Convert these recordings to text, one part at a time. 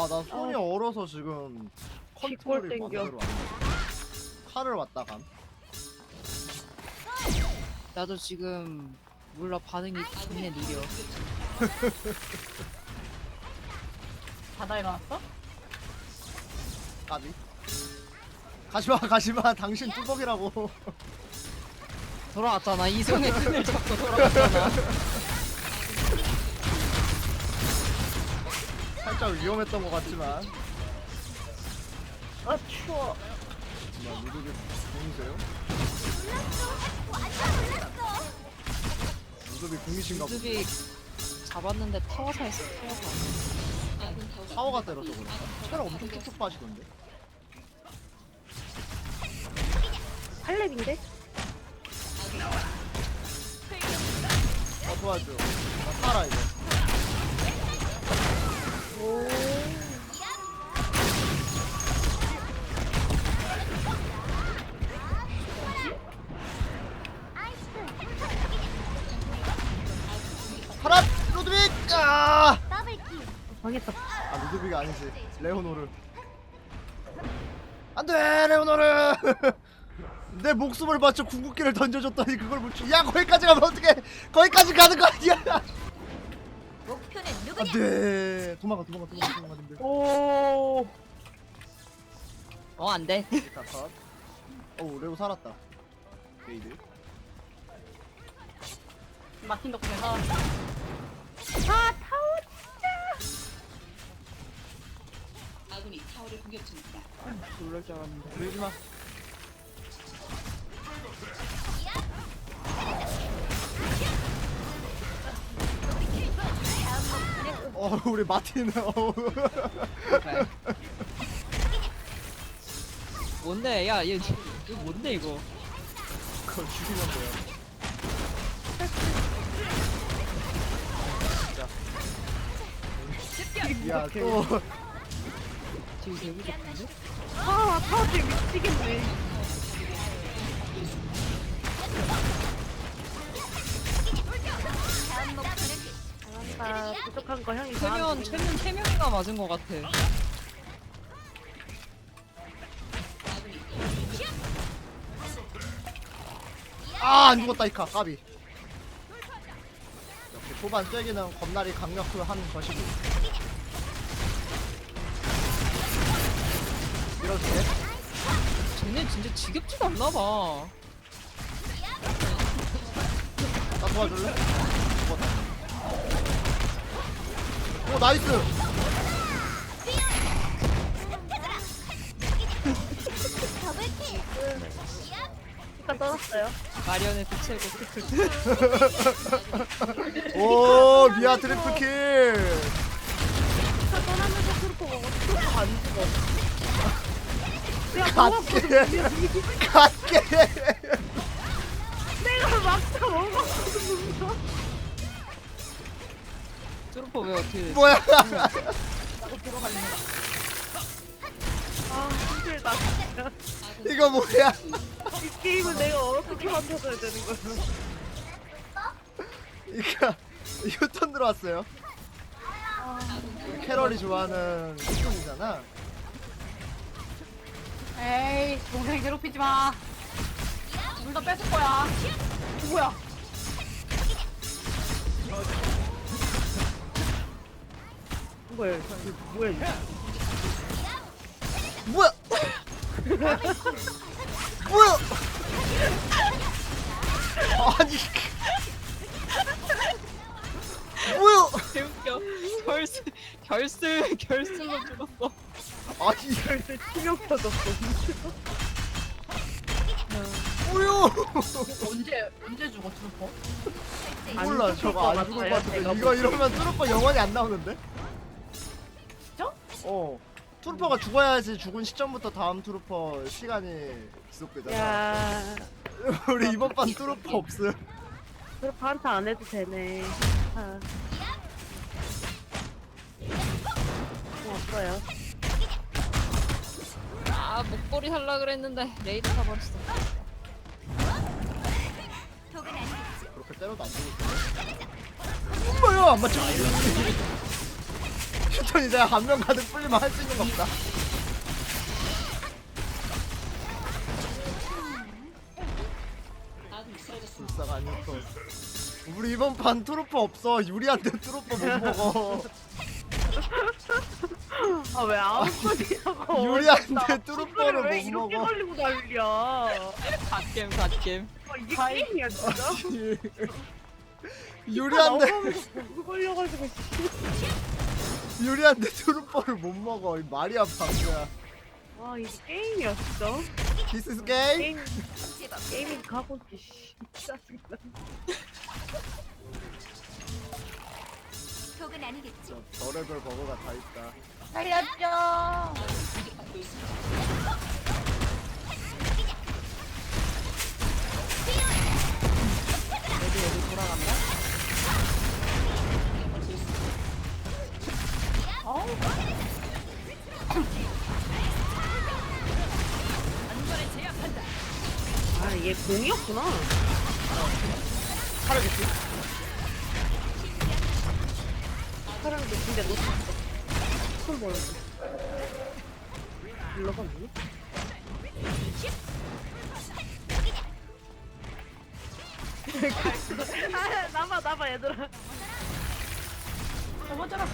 아나 손이 얼어서 지금 컨트롤이 땡겨. 돼. 칼을 왔다 감. 나도 지금 몰라 반응이 굉장히 느려. 바다에 나왔어? 까비. 가지마 가지마 당신 뚜벅이라고. 돌아왔잖아 이성의 끈을 잡고 돌아왔잖아. 살짝 위험했던 것 같지만. 아 추워. 나 누르게 공이세요? 누르비 공이신가 보다. 모습이 잡았는데 타워사에서 타워사. 파워가 때려서 그런가? 체력 엄청 툭툭 빠지던데. 8렙인데? 어 도와줘. 나 살아 이거. 파란 루드빅! 아! 망했다. 아 루드빅이 아니지 레오노르 안돼 레오노르 내 목숨을 바쳐 궁극기를 던져줬더니 그걸 못 주. 야 거기까지 가면 어떡해 거기까지 가는 거 아니야? 안돼 도망가 도망가 도망가 도망가 님들 오. 어 안 돼. 자, 컷. 어우 레오 살았다 게이드 마틴 덕분에 살았어. 아 타워. 놀랄 줄 알았는데. 그러지마 어 우리 마틴 어우 그래. 뭔데? 야, 얘 이거 뭔데 이거? 그걸 죽이면 돼요 야, 또 지금 되고 싶은데? 아때 미치겠네. 아 부족한 거 형이 최면 다 최면 세 명이나 맞은 것 같아. 아, 안 죽었다 이카 까비. 역시 초반 쐐기는 겁나리 강력한 것이고. 이렇게 쟤네 진짜 지겹지도 않나 봐. 나 도와줄래? 오 나이스. 피가 떨었어요. 마리오네 대체고 크크. 오 미아 트리플 킬. 피가 떠나면서 먹어. 트루퍼 안 죽어. 내가 갓게. 먹었거든. 갓게. 내가 막타 먹었거든. 트루퍼 왜 어떻게? 뭐야? 아 힘들다. 진짜. 이거 뭐야? 이 게임을 내가 어떻게 만들어야 되는 거야? 이거 휴턴 들어왔어요. 캐럴이 좋아하는 휴턴이잖아. 에이, 동생 괴롭히지 마. 둘 다 뺏을 거야. 뭐야? 뭐야? 이거 뭐야? 뭐야? 뭐야? 아니 뭐야? 개웃겨. 결승 결승 결승로 죽었어. 아니 절대 치명 터졌어. 뭐야? 언제, 언제 죽어, 트루퍼? 안 몰라 저거 것안 죽을 것 같은데 이거. 이러면 트루퍼 영원히 안 나오는데? 어 트루퍼가 죽어야지 죽은 시점부터 다음 트루퍼 시간이 지속되잖아 야, 우리 이번 판 트루퍼 없음 트루퍼 한타 안 해도 되네. 아. 뭐 없어요. 아 목걸이 살라 그랬는데 레이드 사버렸어. 그렇게 때려도 안 죽을 거야 뭐야 안 맞춰 휴턴 이제 한 명 가득 풀리면 할 수 있는 거 없다. 불쌍 안 휴턴. 우리 이번 판 트로프 없어. 유리한테 트로프 못 먹어. 아왜 아웃컷이냐고 유리한테 뚜루퍼를 왜 못 이렇게 먹어. 걸리고 난리야 아, 갓겜 갓겜 이게 게임이야 진짜 유리한테 보고 걸려가지고 씨. 유리한테 트루퍼를 못 먹어. 이 말이야 방구야. 아 이게 게임이야 진짜 This is. 게임 게임이 가고 씨 짜증나 독은 아니겠지. 별의별 버거가 다 있다. 살려줘. 애들 애들 돌아간다 공이었구나. 살아겠지? 사람도 근데 놓쳤어 손 벌어줘 불러갔니? 아 나봐 나봐 얘들아. 저번처럼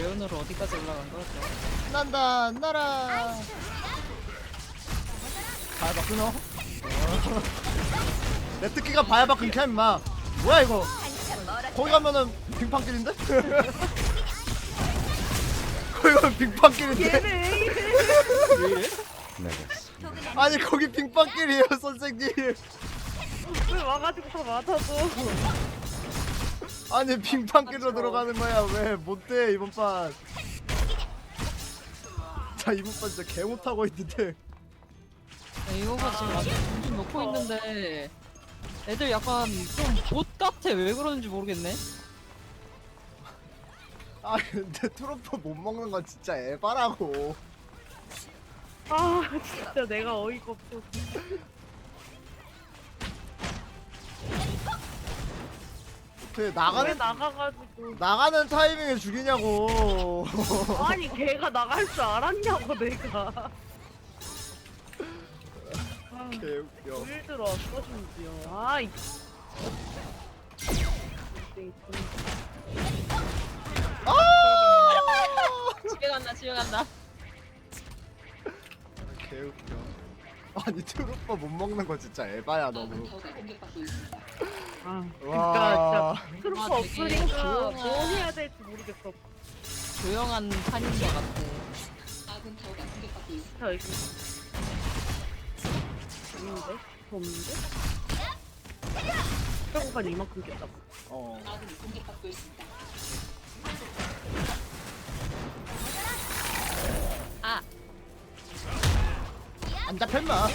레온으로 어디까지 올라간 거야 또? 난다 나라. 바야바 끊어. 내 특기가 바야바 끊겨 임마. 뭐야 이거? 거기 가면은 빙판길인데? 거기 가면 빙판길인데? 왜 이래 아니 거기 빙판길이에요 선생님. 왜 와가지고 다 맞아줘 아니 빙판길로 들어가는 거야 왜 못돼 이번 판. 자 이번 판 진짜 개 못하고 있는데. 야, 이거가 지금 완전 정신 놓고 있는데 애들 약간 좀봇 같아 왜 그러는지 모르겠네 아 근데 트로퍼 못 먹는 건 진짜 에바라고. 아 진짜 내가 어이가 없어 어떻게 왜 나가는 나가가지고 나가는 타이밍에 죽이냐고. 아니 걔가 나갈 줄 알았냐고 내가 아, 개 웃겨. 일 들어왔어 심지어 아이 아! 집에 간다 집에 간다 개 웃겨. 아니 트로퍼 못 먹는 거 진짜 에바야 너무. 아 와. 그니까 진짜 트루퍼 아, 되게 없으니까 조용한- 뭐 해야 될지 모르겠어 조용한 판인 것 같아 자 여기 없는데? 더 없는데? 최고가 이만큼 깼다 어. 아 안 잡혔나?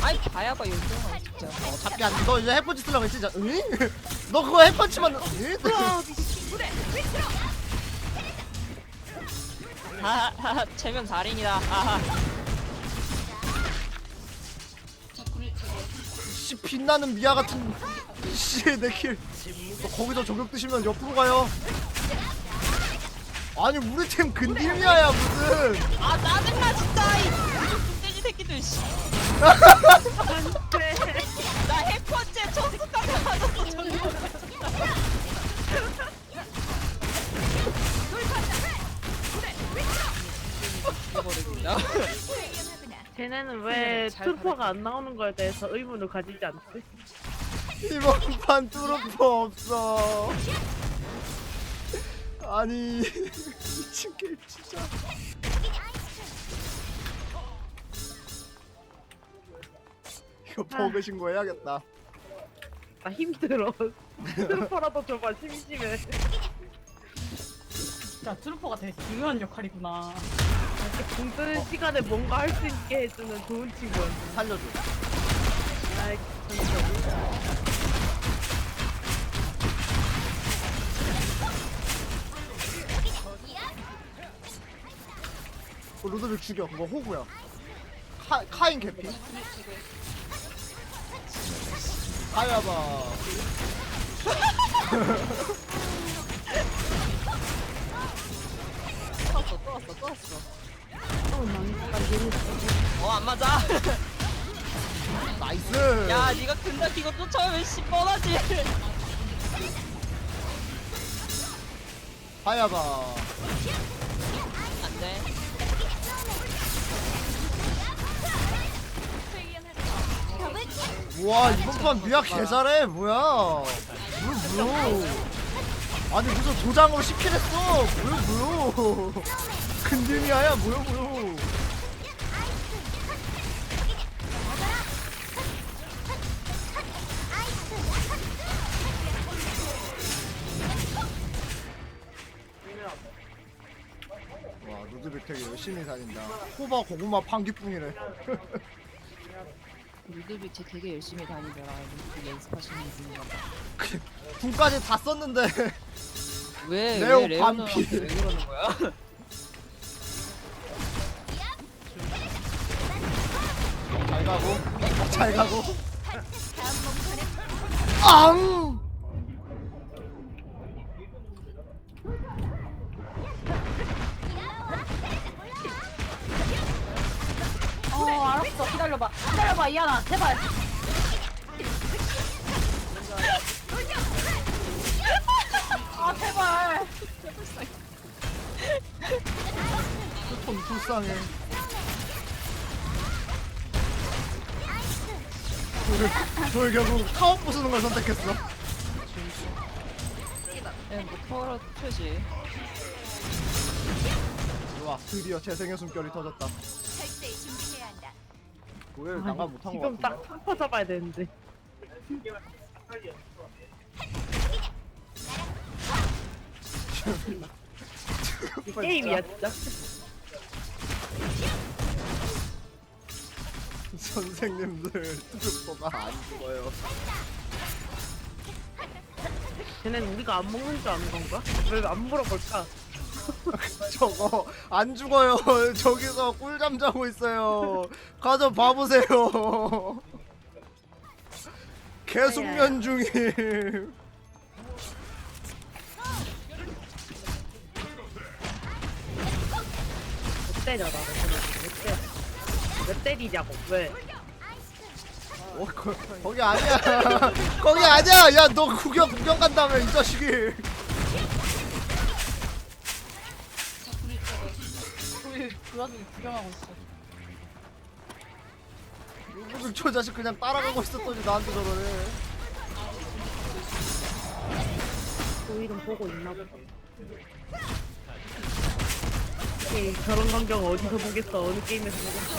아이 봐야봐 요즘은 진짜 어, 잡기 안. 너 이제 해펀치 쓰려고 했지? 자, 응? 너 그거 해펀치만. 응? 하하 체면 달인이다 하하 씨 빛나는 미아 같은. 씨내 킬. 너 거기서 저격 드시면 옆으로 가요. 아니 우리 팀 근딜미아야 무슨. 아 짜증나 진짜 이 뚱돼지 새끼들 씨. 안돼 나 해퍼째 천수까지 맞았어 위험하구나. 쟤네는 왜잘 트루퍼가 안 나오는 거에 대해서 의문을 가지지 않지? 이번 판 뚜루퍼 없어. 아니 미친 게임 진짜. 이거 버그 신고해야겠다. 나 힘들어 트루퍼라도 줘봐 심심해 진짜 트루퍼가 되게 중요한 역할이구나. 이렇게 공뜨는 시간에 뭔가 할 수 있게 해주는 좋은 친구야 살려줘. 아이 진짜 그 루드빅 죽여. 그거 호구야. 카, 카인 개피. 가야봐 또 왔어 또 왔어 또 왔어. 어, 어안 맞아. 나이스. 야 니가 근다 키고 쫓아오면 씨 뻔하지. 가야봐 우와 이번 판 미야 개잘해 뭐야. 뭐야 뭐야 아니 무슨 도장으로 10킬 했어. 뭐야 뭐야 근들미아야 뭐야 뭐야. 와 되게 열심히 다닌다. 호바 고구마 판기뿐이래 루드빅 되게 열심히 다니더라. 루드빅 연습하시는 분인가 봐 군까지 다 썼는데. 왜, 레오 왜 레오는 반피. 왜 그러는 거야? 잘 가고. 잘 가고. 앙 어 알았어 기다려봐. 기다려봐 이하나. 제발. 아 제발. 좀 불쌍해. 저를, 저를 결국 타워 부수는 걸 선택했어. 네, 뭐 터러 최지. 좋아 드디어 재생의 숨결이 터졌다 고해를 나가 못한 것 지금 같은데 딱 탕퍼 잡아야 되는데. 이 게임이야 진짜. 선생님들 투표가 안 죽어요 쟤네는 우리가 안 먹는 줄 아는 건가? 왜 안 물어볼까? 저거 안 죽어요 저기서 꿀잠 자고 있어요 가서 봐보세요 계속면 중임 못 때려 나를 왜 때려? 왜 때리냐고 왜? 어, 거, 거기 아니야. 거기 아니야. 야, 너 구경 구경 간다며 이 자식이. 그 와중에 구경하고 있어 무슨 저 자식 그냥 따라가고 있었더니 나한테 저러네. 보이는 보고 있나 보다. 에이, 저런 광경 어디서 보겠어? 어느 게임에서 보겠어?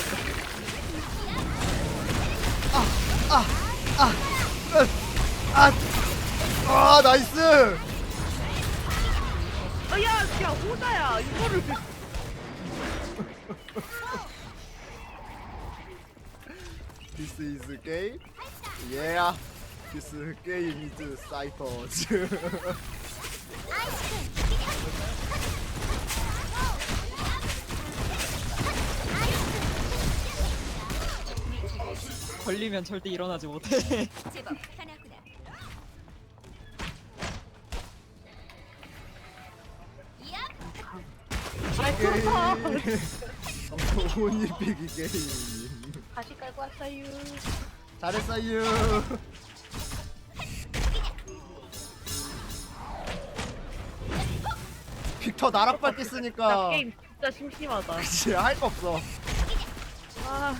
아, 아, 나이스. 아, 야, 야, 호자야, 이거를. This is game. Yeah. This game is Cyphers. 걸리면 절대 일어나지 못해 제법 하나구나. 게 임. 혼입히기 게임. 다시 깔고 왔어요. 잘했어요. 빅터 나락 밟기 진짜 쓰니까 게임 진짜 심심하다. 그치 할거 없어. 아,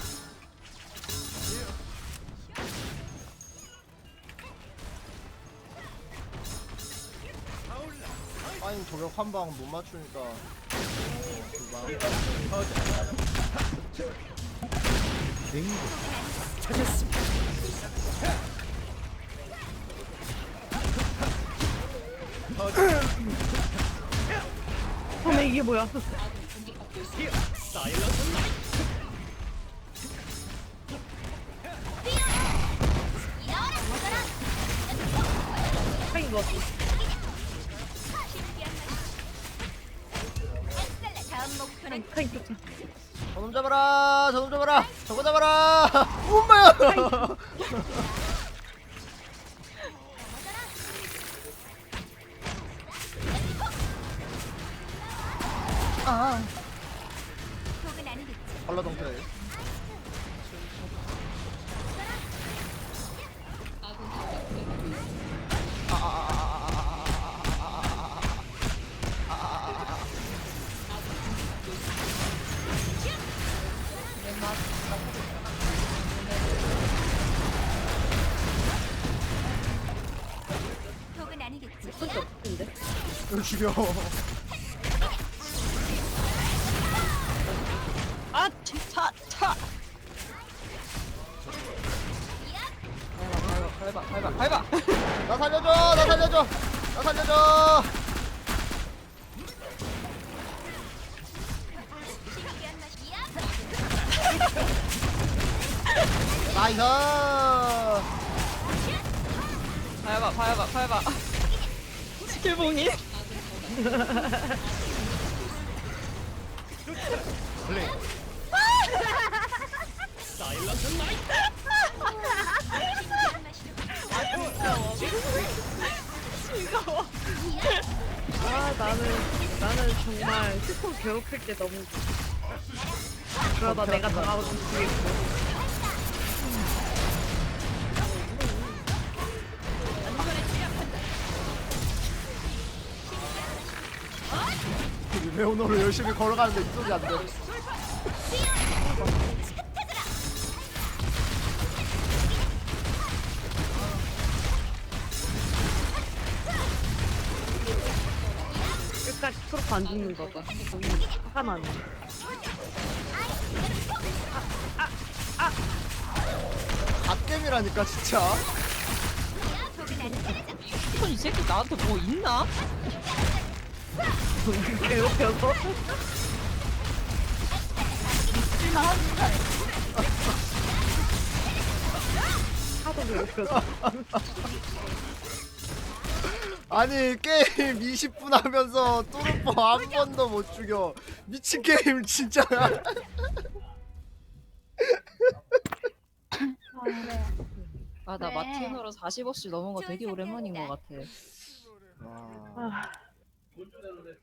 아니 저격 한 방 못 맞추니까 두방 근데 이게 뭐야? 하긴 뭐다 음. 저놈 잡아라 저놈 잡아라 저거 잡아라 엄마야 죽여 아, 차, 차. 밟아, 밟아, 밟아. 나 살려줘 나 살려줘 나 살려줘. 나이스 밟아, 밟아, 밟아. 스킬 봉 이. 블링 아 나는 나는 정말 스코 괴롭힐 때 너무 그러다 내가 당하고 죽겠고 레오노를 열심히 걸어가는데 이쪽이 안 돼? 끝까지 트로프 안 죽는 거봐. 화가 나네 갓겜이라니까 진짜. 손이 새끼 나한테 뭐 있나? 괴롭혀서 하도 괴롭혀서 아니 게임 20분 하면서 뚜루퍼 한 번도 못 죽여 미친 게임 진짜 아, 나 네. 마틴으로 40억씩 넘은 거 되게 오랜만인 것 같아. 와. 아